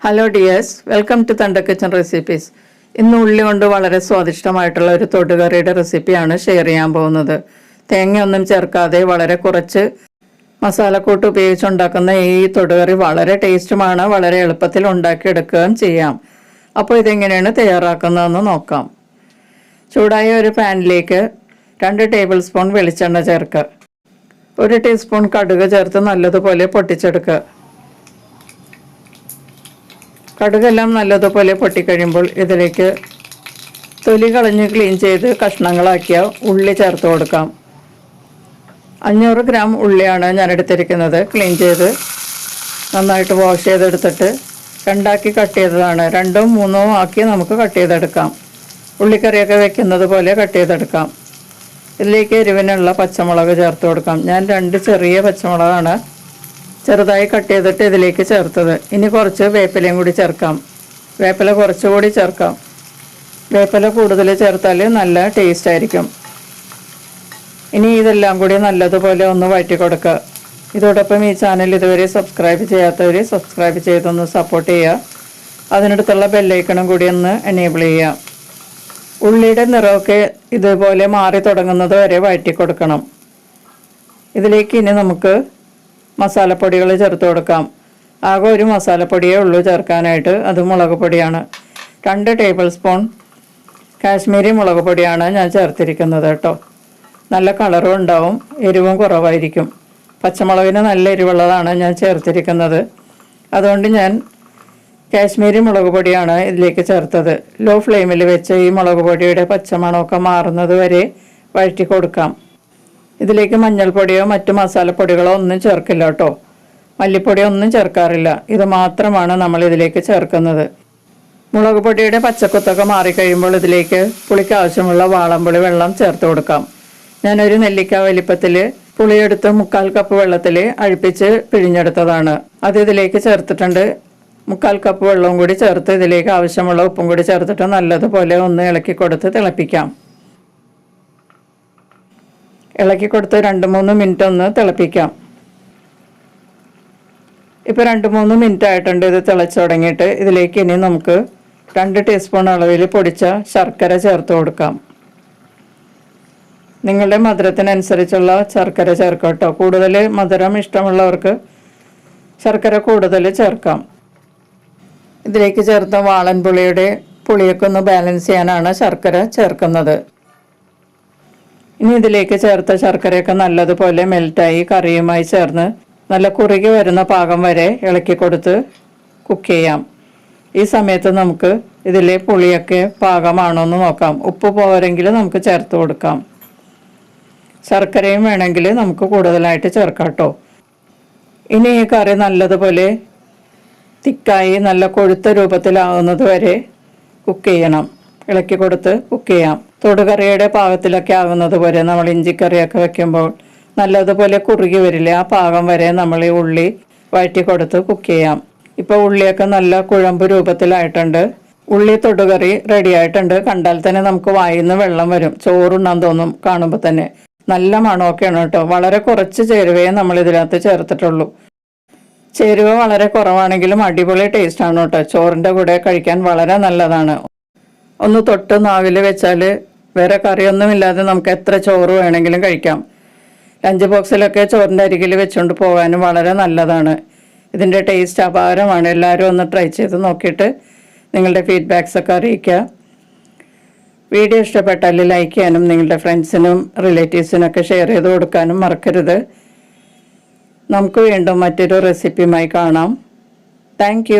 Hello dears welcome to Thanda kitchen recipes ഇന്ന് ഉള്ളി കൊണ്ട് വളരെ സ്വാദിഷ്ടമായിട്ടുള്ള ഒരു തൊടുകറിയുടെ റെസിപ്പിയാണ് ഷെയർ ചെയ്യാൻ പോകുന്നത്. തേങ്ങയൊന്നും ചേർക്കാതെ വളരെ കുറച്ച് മസാലക്കൂട്ട് ഉപയോഗിച്ചുണ്ടാക്കുന്ന ഈ തൊടുകറി വളരെ ടേസ്റ്റുമാണ്. വളരെ എളുപ്പത്തിൽ ഉണ്ടാക്കിയെടുക്കുകയും ചെയ്യാം. അപ്പോൾ ഇതെങ്ങനെയാണ് തയ്യാറാക്കുന്നതെന്ന് നോക്കാം. ചൂടായ ഒരു പാനിലേക്ക് രണ്ട് ടേബിൾ സ്പൂൺ വെളിച്ചെണ്ണ ചേർക്കുക. ഒരു ടീസ്പൂൺ കടുക് ചേർത്ത് നല്ലതുപോലെ പൊട്ടിച്ചെടുക്കുക. കടുകെല്ലാം നല്ലതുപോലെ പൊട്ടിക്കഴിയുമ്പോൾ ഇതിലേക്ക് തൊലി കളഞ്ഞ് ക്ലീൻ ചെയ്ത് കഷ്ണങ്ങളാക്കിയ ഉള്ളി ചേർത്ത് കൊടുക്കാം. അഞ്ഞൂറ് ഗ്രാം ഉള്ളിയാണ് ഞാൻ എടുത്തിരിക്കുന്നത്. ക്ലീൻ ചെയ്ത് നന്നായിട്ട് വാഷ് ചെയ്തെടുത്തിട്ട് രണ്ടാക്കി കട്ട് ചെയ്തതാണ്. രണ്ടോ മൂന്നോ ആക്കി നമുക്ക് കട്ട് ചെയ്തെടുക്കാം. ഉള്ളിക്കറിയൊക്കെ വെക്കുന്നത് പോലെ കട്ട് ചെയ്തെടുക്കാം. ഇതിലേക്ക് എരിവിനുള്ള പച്ചമുളക് ചേർത്ത് കൊടുക്കാം. ഞാൻ രണ്ട് ചെറിയ പച്ചമുളകാണ് ചെറുതായി കട്ട് ചെയ്തിട്ട് ഇതിലേക്ക് ചേർത്തത്. ഇനി കുറച്ച് വേപ്പിലയും കൂടി ചേർക്കാം. വേപ്പില കുറച്ചുകൂടി ചേർക്കാം. വേപ്പില കൂടുതൽ ചേർത്താൽ നല്ല ടേസ്റ്റ് ആയിരിക്കും. ഇനി ഇതെല്ലാം കൂടി നല്ലതുപോലെ ഒന്ന് വഴറ്റി കൊടുക്കുക. ഇതോടൊപ്പം ഈ ചാനൽ ഇതുവരെ സബ്സ്ക്രൈബ് ചെയ്യാത്തവർ സബ്സ്ക്രൈബ് ചെയ്തൊന്ന് സപ്പോർട്ട് ചെയ്യുക. അതിനടുത്തുള്ള ബെല്ലൈക്കണും കൂടി ഒന്ന് എനേബിൾ ചെയ്യുക. ഉള്ളിയുടെ നിറമൊക്കെ ഇതുപോലെ മാറി തുടങ്ങുന്നത് വരെ വഴറ്റി കൊടുക്കണം. ഇതിലേക്ക് ഇനി നമുക്ക് മസാലപ്പൊടികൾ ചേർത്ത് കൊടുക്കാം. ആകെ ഒരു മസാലപ്പൊടിയേ ഉള്ളൂ ചേർക്കാനായിട്ട്. അത് മുളക് പൊടിയാണ്. രണ്ട് ടേബിൾ സ്പൂൺ കാശ്മീരി മുളക് പൊടിയാണ് ഞാൻ ചേർത്തിരിക്കുന്നത് കേട്ടോ. നല്ല കളറും ഉണ്ടാവും. എരിവും കുറവായിരിക്കും. പച്ചമുളകിന് നല്ല എരിവുള്ളതാണ് ഞാൻ ചേർത്തിരിക്കുന്നത്. അതുകൊണ്ട് ഞാൻ കാശ്മീരി മുളക് പൊടിയാണ് ഇതിലേക്ക് ചേർത്തത്. ലോ ഫ്ലെയിമിൽ വെച്ച് ഈ മുളക് പൊടിയുടെ പച്ചമണമൊക്കെ മാറുന്നത് വരെ വഴറ്റി കൊടുക്കാം. ഇതിലേക്ക് മഞ്ഞൾപ്പൊടിയോ മറ്റു മസാലപ്പൊടികളോ ഒന്നും ചേർക്കില്ല കേട്ടോ. മല്ലിപ്പൊടി ഒന്നും ചേർക്കാറില്ല. ഇത് മാത്രമാണ് നമ്മൾ ഇതിലേക്ക് ചേർക്കുന്നത്. മുളക് പൊടിയുടെ പച്ചക്കുത്തൊക്കെ മാറിക്കഴിയുമ്പോൾ ഇതിലേക്ക് പുളിക്ക് ആവശ്യമുള്ള വാളംപുളി വെള്ളം ചേർത്ത് കൊടുക്കാം. ഞാനൊരു നെല്ലിക്ക വലിപ്പത്തിൽ പുളിയെടുത്ത് മുക്കാൽ കപ്പ് വെള്ളത്തിൽ അഴിപ്പിച്ച് പിഴിഞ്ഞെടുത്തതാണ്. അത് ഇതിലേക്ക് ചേർത്തിട്ടുണ്ട്. മുക്കാൽ കപ്പ് വെള്ളവും കൂടി ചേർത്ത് ഇതിലേക്ക് ആവശ്യമുള്ള ഉപ്പും കൂടി ചേർത്തിട്ട് നല്ലതുപോലെ ഒന്ന് ഇളക്കി കൊടുത്ത് തിളപ്പിക്കാം. ഇളക്കി കൊടുത്ത് രണ്ട് മൂന്ന് മിനിറ്റ് ഒന്ന് തിളപ്പിക്കാം. ഇപ്പോൾ രണ്ട് മൂന്ന് മിനിറ്റ് ആയിട്ടുണ്ട് ഇത് തിളച്ച് തുടങ്ങിയിട്ട്. ഇതിലേക്ക് ഇനി നമുക്ക് രണ്ട് ടീസ്പൂൺ അളവിൽ പൊടിച്ച ശർക്കര ചേർത്ത് കൊടുക്കാം. നിങ്ങളുടെ മധുരത്തിനനുസരിച്ചുള്ള ശർക്കര ചേർക്കാം കേട്ടോ. കൂടുതൽ മധുരം ഇഷ്ടമുള്ളവർക്ക് ശർക്കര കൂടുതൽ ചേർക്കാം. ഇതിലേക്ക് ചേർത്ത വാളൻ പുളിയുടെ പുളിയൊക്കെ ഒന്ന് ബാലൻസ് ചെയ്യാനാണ് ശർക്കര ചേർക്കുന്നത്. ഇനി ഇതിലേക്ക് ചേർത്ത ശർക്കരയൊക്കെ നല്ലതുപോലെ മെൽറ്റായി കറിയുമായി ചേർന്ന് നല്ല കുറുകി വരുന്ന പാകം വരെ ഇളക്കി കൊടുത്ത് കുക്ക് ചെയ്യാം. ഈ സമയത്ത് നമുക്ക് ഇതിലെ പുളിയൊക്കെ പാകമാണോ എന്ന് നോക്കാം. ഉപ്പ് പോരെങ്കിൽ നമുക്ക് ചേർത്ത് കൊടുക്കാം. ശർക്കരയും വേണമെങ്കിൽ നമുക്ക് കൂടുതലായിട്ട് ചേർക്കാം കേട്ടോ. ഇനി ഈ കറി നല്ലതുപോലെ തിക്കായി നല്ല കൊഴുത്ത രൂപത്തിലാവുന്നത് വരെ കുക്ക് ചെയ്യണം. ഇളക്കി കൊടുത്ത് കുക്ക് ചെയ്യാം. തൊടുകറിയുടെ പാകത്തിലൊക്കെ ആകുന്നത് വരെ നമ്മൾ ഇഞ്ചിക്കറിയൊക്കെ വെക്കുമ്പോൾ നല്ലതുപോലെ കുറുകി വരില്ലേ ആ പാകം വരെ നമ്മൾ ഈ ഉള്ളി വഴറ്റി കൊടുത്ത് കുക്ക് ചെയ്യാം. ഇപ്പോൾ ഉള്ളിയൊക്കെ നല്ല കുഴമ്പ് രൂപത്തിലായിട്ടുണ്ട്. ഉള്ളി തൊടുകറി റെഡി ആയിട്ടുണ്ട്. കണ്ടാൽ തന്നെ നമുക്ക് വായിൽ നിന്ന് വെള്ളം വരും. ചോറുണ്ണാൻ തോന്നും കാണുമ്പോൾ തന്നെ. നല്ല മണമൊക്കെയാണ് കേട്ടോ. വളരെ കുറച്ച് ചേരുവയെ നമ്മൾ ഇതിനകത്ത് ചേർത്തിട്ടുള്ളൂ. ചേരുവ വളരെ കുറവാണെങ്കിലും അടിപൊളി ടേസ്റ്റ് ആണ് കേട്ടോ. ചോറിന്റെ കൂടെ കഴിക്കാൻ വളരെ നല്ലതാണ്. ഒന്ന് തൊട്ട് നാവിൽ വെച്ചാൽ വേറെ കറിയൊന്നുമില്ലാതെ നമുക്ക് എത്ര ചോറ് വേണമെങ്കിലും കഴിക്കാം. ലഞ്ച് ബോക്സിലൊക്കെ ചോറിന്റെ അരികിൽ വെച്ചുകൊണ്ട് പോകാനും വളരെ നല്ലതാണ്. ഇതിന്റെ ടേസ്റ്റ് അപാരമാണ്. എല്ലാവരും ഒന്ന് ട്രൈ ചെയ്ത് നോക്കിയിട്ട് നിങ്ങളുടെ ഫീഡ്ബാക്സ് ഒക്കെ അറിയിക്കുക. വീഡിയോ ഇഷ്ടപ്പെട്ടാൽ ലൈക്ക് ചെയ്യാനും നിങ്ങളുടെ ഫ്രണ്ട്സിനും റിലേറ്റീവ്സിനൊക്കെ ഷെയർ ചെയ്ത് കൊടുക്കാനും മറക്കരുത്. നമുക്ക് വീണ്ടും മറ്റൊരു റെസിപ്പിയുമായി കാണാം. താങ്ക്